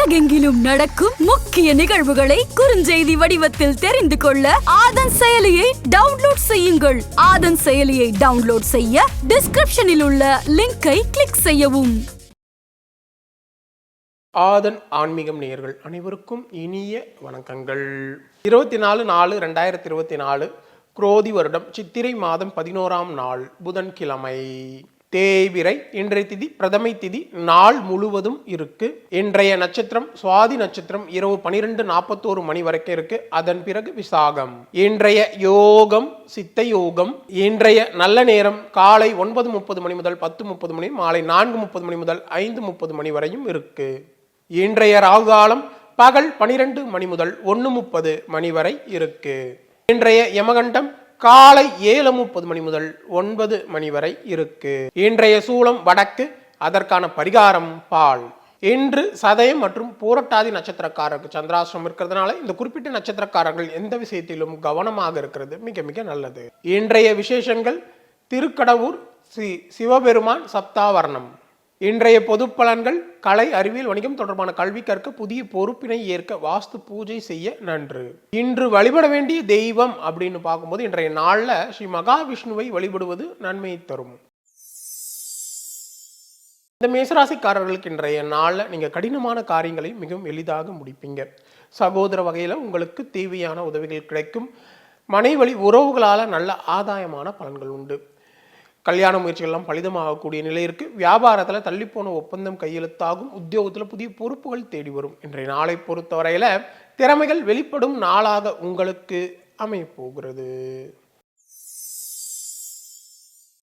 உலகெங்கிலும் நடக்கும் முக்கிய நிகழ்வுகளை குறுஞ்செய்தி வடிவத்தில் தெரிந்து கொள்ள ஆதன் செயலியை டவுன்லோட் செய்யுங்கள். ஆதன் செயலியை டவுன்லோட் செய்ய டிஸ்கிரிப்ஷனில் உள்ள லிங்கை கிளிக் செய்யவும். ஆதன் ஆன்மீகம் நேயர்கள் அனைவருக்கும் இனிய வணக்கங்கள். இருபத்தி நாலு நாலு ரெண்டாயிரத்தி இருபத்தி நாலு குரோதி வருடம் சித்திரை மாதம் பதினோராம் நாள் புதன்கிழமை. தேய்பிரை இன்றைய திதி பிரதமை திதி நாள் முழுவதும் இருக்கு. இன்றைய நட்சத்திரம் சுவாதி நட்சத்திரம் இரவு பனிரெண்டு நாற்பத்தோரு மணி வரைக்கும் இருக்கு. அதன் பிறகு விசாகம். இன்றைய யோகம் சித்த யோகம் இன்றைய நல்ல நேரம் காலை ஒன்பது முப்பது மணி முதல் பத்து முப்பது மணி மாலை நான்கு முப்பது மணி முதல் ஐந்து முப்பது மணி வரையும் இருக்கு. இன்றைய ராகு காலம் பகல் பனிரெண்டு மணி முதல் ஒன்று முப்பது மணி வரை இருக்கு. இன்றைய யமகண்டம் காலை ஏழு முப்பது மணி முதல் ஒன்பது மணி வரை இருக்கு. இன்றைய சூளம் வடக்கு அதற்கான பரிகாரம் பால். இன்று சதயம் மற்றும் பூரட்டாதி நட்சத்திரக்காரருக்கு சந்திராசிரம் இருக்கிறதுனால இந்த குறிப்பிட்ட நட்சத்திரக்காரர்கள் எந்த விஷயத்திலும் கவனமாக இருக்கிறது மிக மிக நல்லது. இன்றைய விசேஷங்கள் திருக்கடவுர் ஸ்ரீ சிவபெருமான் சப்தாவர்ணம். இன்றைய பொது பலன்கள் கலை அறிவியல் வணிகம் தொடர்பான கல்வி கற்க புதிய பொறுப்பினை ஏற்க வாஸ்து பூஜை செய்ய நன்று. இன்று வழிபட வேண்டிய தெய்வம் அப்படின்னு பார்க்கும்போது இன்றைய நாளில் ஸ்ரீ மகாவிஷ்ணுவை வழிபடுவது நன்மையை தரும். இந்த மேசராசிக்காரர்களுக்கு இன்றைய நாளில் நீங்கள் கடினமான காரியங்களை மிகவும் எளிதாக முடிப்பீங்க. சகோதர வகையில் உங்களுக்கு தேவையான உதவிகள் கிடைக்கும். மனைவழி உறவுகளால் நல்ல ஆதாயமான பலன்கள் உண்டு. கல்யாண முயற்சிகள்லாம் பலிதமாகக்கூடிய நிலை இருக்கு. வியாபாரத்தில் தள்ளிப்போன ஒப்பந்தம் கையெழுத்தாகும். உத்தியோகத்தில் புதிய பொறுப்புகள் தேடி வரும். இன்றைய நாளை பொறுத்தவரையில திறமைகள் வெளிப்படும் நாளாக உங்களுக்கு அமையப்போகிறது.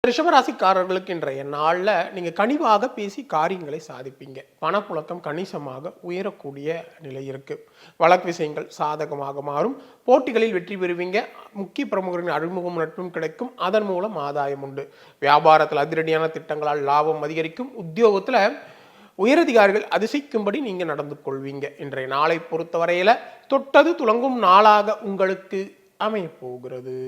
ரிஷபராசிக்காரர்களுக்கு இன்றைய நாளில் நீங்கள் கனிவாக பேசி காரியங்களை சாதிப்பீங்க. பணப்புழக்கம் கணிசமாக உயரக்கூடிய நிலை இருக்கு. வழக்கு விஷயங்கள் சாதகமாக மாறும். போட்டிகளில் வெற்றி பெறுவீங்க. முக்கிய பிரமுகரின் அறிமுகம் நட்பும் கிடைக்கும். அதன் மூலம் ஆதாயம் உண்டு. வியாபாரத்தில் அதிரடியான திட்டங்களால் லாபம் அதிகரிக்கும். உத்தியோகத்தில் உயரதிகாரிகள் அதிசயிக்கும்படி நீங்கள் நடந்து கொள்வீங்க. இன்றைய நாளை பொறுத்தவரையில் தொட்டது துளங்கும் நாளாக உங்களுக்கு அமையப் போகிறது.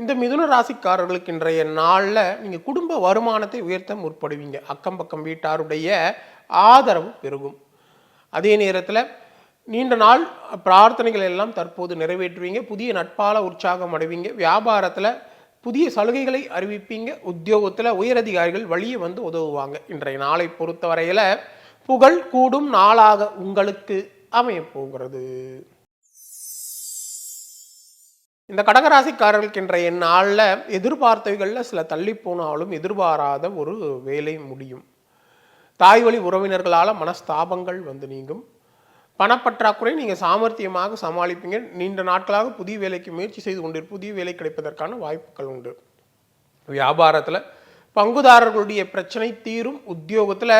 இந்த மிதுன ராசிக்காரர்களுக்கு இன்றைய நாளில் நீங்கள் குடும்ப வருமானத்தை உயர்த்த முற்படுவீங்க. அக்கம் பக்கம் வீட்டாருடைய ஆதரவு பெருகும். அதே நேரத்தில் நீண்ட நாள் பிரார்த்தனைகள் எல்லாம் தற்போது நிறைவேற்றுவீங்க. புதிய நட்பால உற்சாகம் அடைவீங்க. வியாபாரத்தில் புதிய சலுகைகளை அறிவிப்பீங்க. உத்தியோகத்தில் உயரதிகாரிகள் வழியே வந்து உதவுவாங்க. இன்றைய நாளை பொறுத்தவரையில் புகழ் கூடும் நாளாக உங்களுக்கு அமையப் போகிறது. இந்த கடகராசிக்காரர்களுக்கு இன்றைய நாளில் எதிர்பார்த்தவைகளில் சில தள்ளி போனாலும் எதிர்பாராத ஒரு வேலை முடியும். தாய் வழி உறவினர்களால் மனஸ்தாபங்கள் வந்து நீங்கும். பணப்பற்றாக்குறை நீங்கள் சாமர்த்தியமாக சமாளிப்பீங்க. நீண்ட நாட்களாக புதிய வேலைக்கு முயற்சி செய்து கொண்டு புதிய வேலை கிடைப்பதற்கான வாய்ப்புகள் உண்டு. வியாபாரத்தில் பங்குதாரர்களுடைய பிரச்சனை தீரும். உத்தியோகத்தில்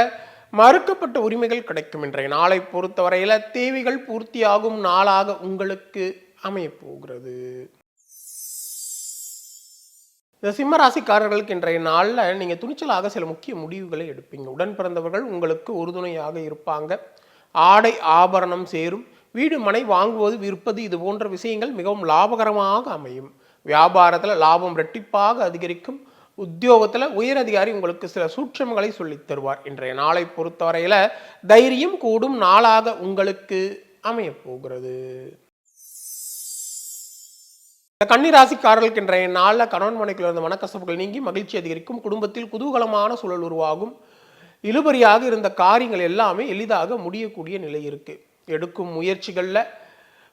மறுக்கப்பட்ட உரிமைகள் கிடைக்கும். இன்றைய நாளை பொறுத்தவரையில் தேவைகள் பூர்த்தியாகும் நாளாக உங்களுக்கு அமையப்போகிறது இந்த சிம்ம ராசிக்காரர்களுக்கு இன்றைய நாளில் நீங்கள் துணிச்சலாக சில முக்கிய முடிவுகளை எடுப்பீங்க. உடன் பிறந்தவர்கள் உங்களுக்கு உறுதுணையாக இருப்பாங்க. ஆடை ஆபரணம் சேரும். வீடு மனை வாங்குவது விற்பது இது போன்ற விஷயங்கள் மிகவும் லாபகரமாக அமையும். வியாபாரத்தில் லாபம் ரெட்டிப்பாக அதிகரிக்கும். உத்தியோகத்தில் உயரதிகாரி உங்களுக்கு சில சூட்சமங்களை சொல்லித் தருவார். இன்றைய நாளை பொறுத்தவரையில் தைரியம் கூடும் நாளாக உங்களுக்கு அமையப் போகிறது. இந்த கன்னிராசிக்காரர்களுக்கு இன்றைய நாளில் கணவன் மனைக்குள்ள இருந்த மனக்கசப்புகள் நீங்கி மகிழ்ச்சி அதிகரிக்கும். குடும்பத்தில் குதூகலமான சூழல் உருவாகும். இழுபறியாக இருந்த காரியங்கள் எல்லாமே எளிதாக முடியக்கூடிய நிலை இருக்கு. எடுக்கும் முயற்சிகளில்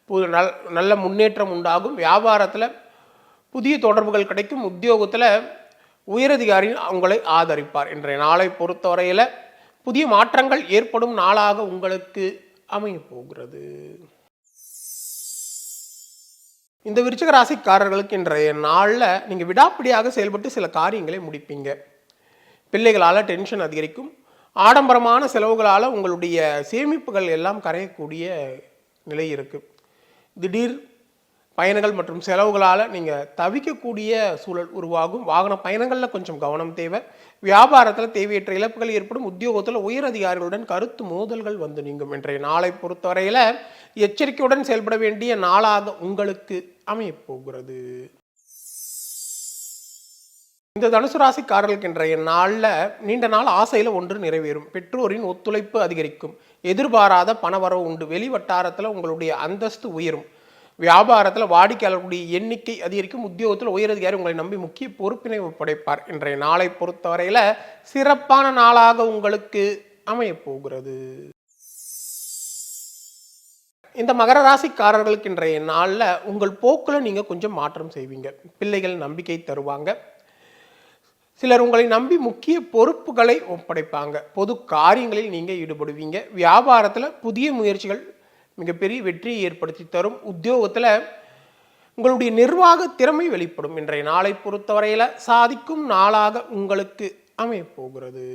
புது நல் நல்ல முன்னேற்றம் உண்டாகும். வியாபாரத்தில் புதிய தொடர்புகள் கிடைக்கும். உத்தியோகத்தில் உயரதிகாரி உங்களை ஆதரிப்பார் இன்றைய நாளை பொறுத்தவரையில் புதிய மாற்றங்கள் ஏற்படும் நாளாக உங்களுக்கு அமையப் போகிறது. இந்த விருச்சிக ராசிக்காரர்களுக்கு இன்றைய நாளில் நீங்கள் விடாப்பிடியாக செயல்பட்டு சில காரியங்களை முடிப்பீங்க. பிள்ளைகளால் டென்ஷன் அதிகரிக்கும். ஆடம்பரமான செலவுகளால் உங்களுடைய சேமிப்புகள் எல்லாம் கரையக்கூடிய நிலை இருக்குது திடீர் பயணங்கள் மற்றும் செலவுகளால் நீங்கள் தவிக்கக்கூடிய சூழல் உருவாகும். வாகன பயணங்களில் கொஞ்சம் கவனம் தேவை. வியாபாரத்தில் தேவையற்ற இழப்புகள் ஏற்படும். உத்தியோகத்தில் உயர் அதிகாரிகளுடன் கருத்து மோதல்கள் வந்து நீங்கும். இன்றைய நாளை பொறுத்தவரையில் எச்சரிக்கையுடன் செயல்பட வேண்டிய நாளாக உங்களுக்கு அமையப்போகிறது இந்த தனுசு ராசிக்காரர்களுக்கு இன்றைய நாளில் நீண்ட நாள் ஆசையில் ஒன்று நிறைவேறும். பெற்றோரின் ஒத்துழைப்பு அதிகரிக்கும். எதிர்பாராத பணவரவு உண்டு. வெளி வட்டாரத்தில் உங்களுடைய அந்தஸ்து உயரும். வியாபாரத்தில் வாடிக்கையாளர்களுடைய எண்ணிக்கை அதிகரிக்கும் உத்தியோகத்தில் உயரதிகாரி உங்களை நம்பி முக்கிய பொறுப்பினை ஒப்படைப்பார். இன்றைய நாளை பொறுத்தவரையில் சிறப்பான நாளாக உங்களுக்கு அமையப்போகிறது இந்த மகர ராசிக்காரர்களுக்கு இன்றைய நாளில் உங்கள் போக்கில் நீங்கள் கொஞ்சம் மாற்றம் செய்வீங்க. பிள்ளைகள் நம்பிக்கை தருவாங்க. சிலர் உங்களை நம்பி முக்கிய பொறுப்புகளை ஒப்படைப்பாங்க. பொது காரியங்களில் நீங்கள் ஈடுபடுவீங்க. வியாபாரத்தில் புதிய முயற்சிகள் மிகப்பெரிய வெற்றியை ஏற்படுத்தி தரும் உத்தியோகத்தில் உங்களுடைய நிர்வாக திறமை வெளிப்படும். இன்றைய நாளை பொறுத்தவரையில் சாதிக்கும் நாளாக உங்களுக்கு அமையப்போகிறது.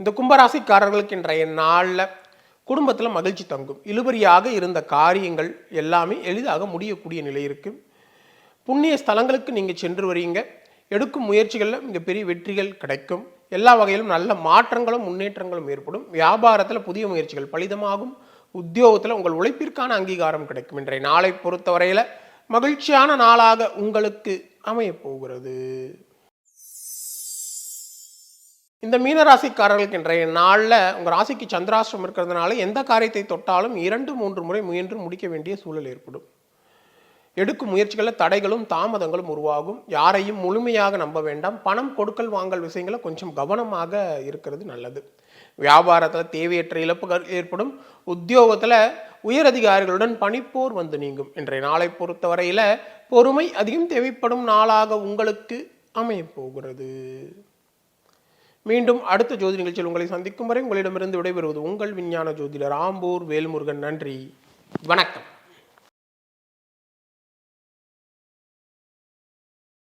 இந்த கும்பராசிக்காரர்களுக்கு இன்றைய நாளில் குடும்பத்தில் மகிழ்ச்சி தங்கும். இழுபறியாக இருந்த காரியங்கள் எல்லாமே எளிதாக முடியக்கூடிய நிலை இருக்குது புண்ணிய ஸ்தலங்களுக்கு நீங்கள் சென்று வரீங்க எடுக்கும் முயற்சிகளில் மிகப்பெரிய வெற்றிகள் கிடைக்கும். எல்லா வகையிலும் நல்ல மாற்றங்களும் முன்னேற்றங்களும் ஏற்படும். வியாபாரத்தில் புதிய முயற்சிகள் பலிதமாகும். உத்தியோகத்தில் உங்கள் உழைப்பிற்கான அங்கீகாரம் கிடைக்கும். இன்றைய நாளை பொறுத்தவரையில் மகிழ்ச்சியான நாளாக உங்களுக்கு அமையப்போகிறது இந்த மீனராசிக்காரர்களுக்கு இன்றைய நாளில் உங்கள் ராசிக்கு சந்திராஷ்டிரம் இருக்கிறதுனால எந்த காரியத்தை தொட்டாலும் இரண்டு மூன்று முறை முயன்று முடிக்க வேண்டிய சூழல் ஏற்படும். எடுக்கும் முயற்சிகளில் தடைகளும் தாமதங்களும் உருவாகும். யாரையும் முழுமையாக நம்ப வேண்டாம். பணம் கொடுக்கல் வாங்கல் விஷயங்களை கொஞ்சம் கவனமாக இருக்கிறது நல்லது. வியாபாரத்தில் தேவையற்ற இழப்புகள் ஏற்படும். உத்தியோகத்தில் உயரதிகாரிகளுடன் பணிப்போர் வந்து நீங்கும். இன்றைய நாளை பொறுத்தவரையில் பொறுமை அதிகம் தேவைப்படும் நாளாக உங்களுக்கு அமையப் போகிறது. மீண்டும் அடுத்த ஜோதி நிகழ்ச்சியில் உங்களை சந்திக்கும் வரை உங்களிடமிருந்து விடைபெறுவது உங்கள் விஞ்ஞான ஜோதிடர் ஆம்பூர் வேல்முருகன். நன்றி. வணக்கம்.